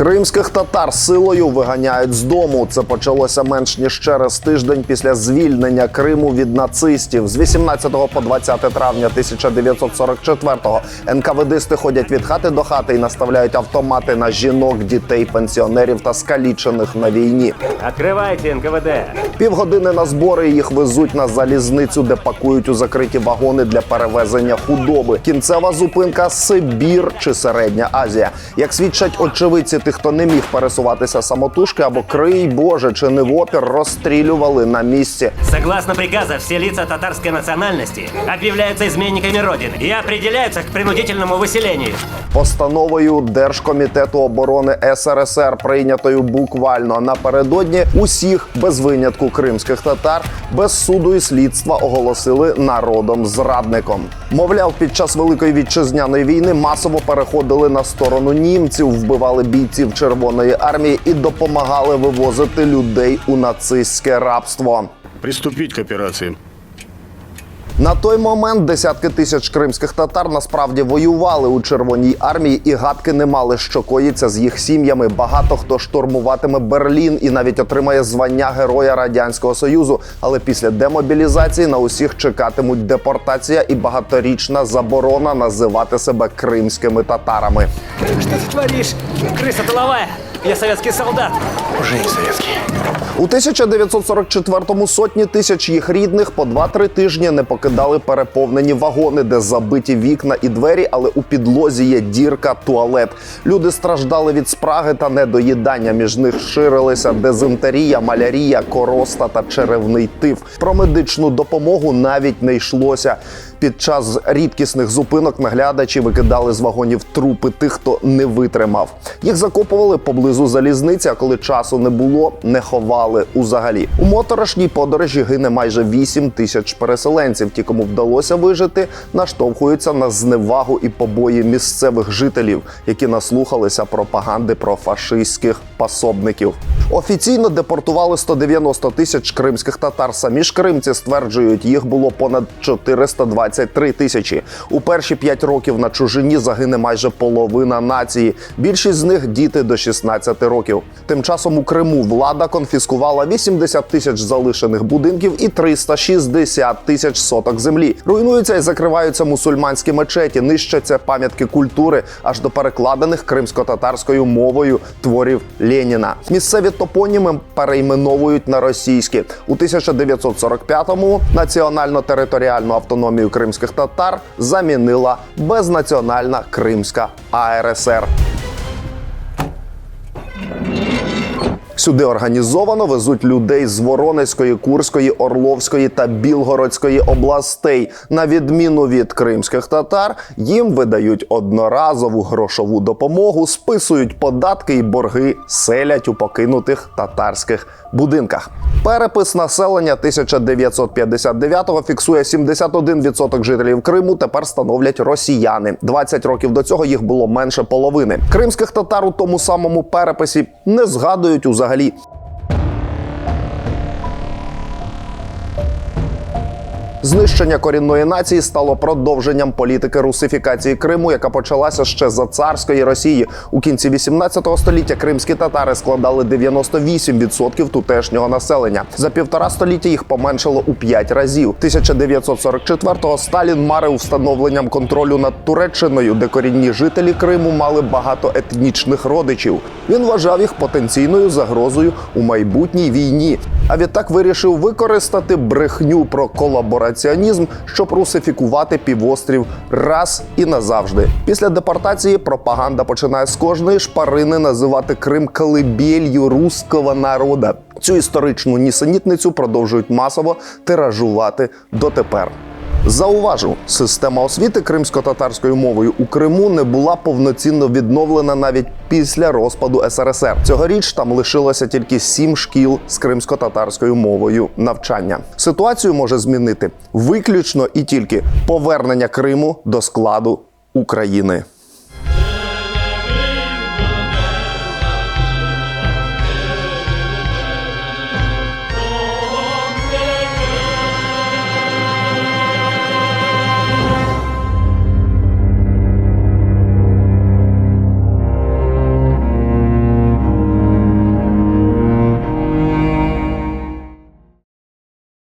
Кримських татар силою виганяють з дому. Це почалося менш ніж через тиждень після звільнення Криму від нацистів. З 18 по 20 травня 1944-го НКВДисти ходять від хати до хати і наставляють автомати на жінок, дітей, пенсіонерів та скалічених на війні. Открывайте НКВД. Півгодини на збори їх везуть на залізницю, де пакують у закриті вагони для перевезення худоби. Кінцева зупинка Сибір чи Середня Азія. Як свідчать очевидці тих, хто не міг пересуватися самотужки або крий Боже чи не в опір, розстрілювали на місці. Согласно приказа, все лица татарской национальности объявляются изменниками Родины и определяются к принудительному выселению. Постановою Держкомітету оборони СРСР, прийнятою буквально напередодні, усіх без винятку кримських татар без суду і слідства оголосили народом зрадником. Мовляв, під час великої вітчизняної війни масово переходили на сторону німців, вбивали бійців Червоної армії і допомагали вивозити людей у нацистське рабство. Приступіть к операции. На той момент десятки тисяч кримських татар насправді воювали у Червоній армії і гадки не мали, що коїться з їх сім'ями. Багато хто штурмуватиме Берлін і навіть отримає звання Героя Радянського Союзу. Але після демобілізації на усіх чекатимуть депортація і багаторічна заборона називати себе кримськими татарами. Что ты творишь? Крыса тыловая. Я советский солдат. Уже не советский. У 1944-му сотні тисяч їх рідних по 2-3 тижні не покидали переповнені вагони, де забиті вікна і двері, але у підлозі є дірка, туалет. Люди страждали від спраги та недоїдання. Між них ширилися дизентерія, малярія, короста та черевний тиф. Про медичну допомогу навіть не йшлося. Під час рідкісних зупинок наглядачі викидали з вагонів трупи тих, хто не витримав. Їх закопували поблизу залізниці, а коли часу не було, не ховали узагалі. У моторошній подорожі гине майже 8 тисяч переселенців. Ті, кому вдалося вижити, наштовхуються на зневагу і побої місцевих жителів, які наслухалися пропаганди про фашистських пособників. Офіційно депортували 190 тисяч кримських татар. Самі ж кримці стверджують, їх було понад 423 тисячі. У перші п'ять років на чужині загине майже половина нації. Більшість з них діти до 16 років. Тим часом у Криму влада конфіскувала 80 тисяч залишених будинків і 360 тисяч соток землі. Руйнуються і закриваються мусульманські мечеті, нищаться пам'ятки культури аж до перекладених кримсько-татарською мовою творів Леніна. Місцеві топоніми перейменовують на російські. У 1945-му національно-територіальну автономію кримських татар замінила безнаціональна Кримська АРСР. Сюди організовано везуть людей з Воронезької, Курської, Орловської та Білгородської областей. На відміну від кримських татар, їм видають одноразову грошову допомогу, списують податки і борги, селять у покинутих татарських будинках. Перепис населення 1959-го фіксує 71% жителів Криму. Тепер становлять росіяни. 20 років до цього їх було менше половини. Кримських татар у тому самому переписі не згадують узагалі. Знищення корінної нації стало продовженням політики русифікації Криму, яка почалася ще за царської Росії. У кінці 18 століття кримські татари складали 98% тутешнього населення. За півтора століття їх поменшало у п'ять разів. 1944-го Сталін марив встановленням контролю над Туреччиною, де корінні жителі Криму мали багато етнічних родичів. Він вважав їх потенційною загрозою у майбутній війні. А відтак вирішив використати брехню про колабораціонізм, щоб русифікувати півострів раз і назавжди. Після депортації пропаганда починає з кожної шпарини називати Крим колибелью руського народа. Цю історичну нісенітницю продовжують масово тиражувати дотепер. Зауважу, система освіти кримсько-татарською мовою у Криму не була повноцінно відновлена навіть після розпаду СРСР. Цьогоріч там лишилося тільки сім шкіл з кримсько-татарською мовою навчання. Ситуацію може змінити виключно і тільки повернення Криму до складу України.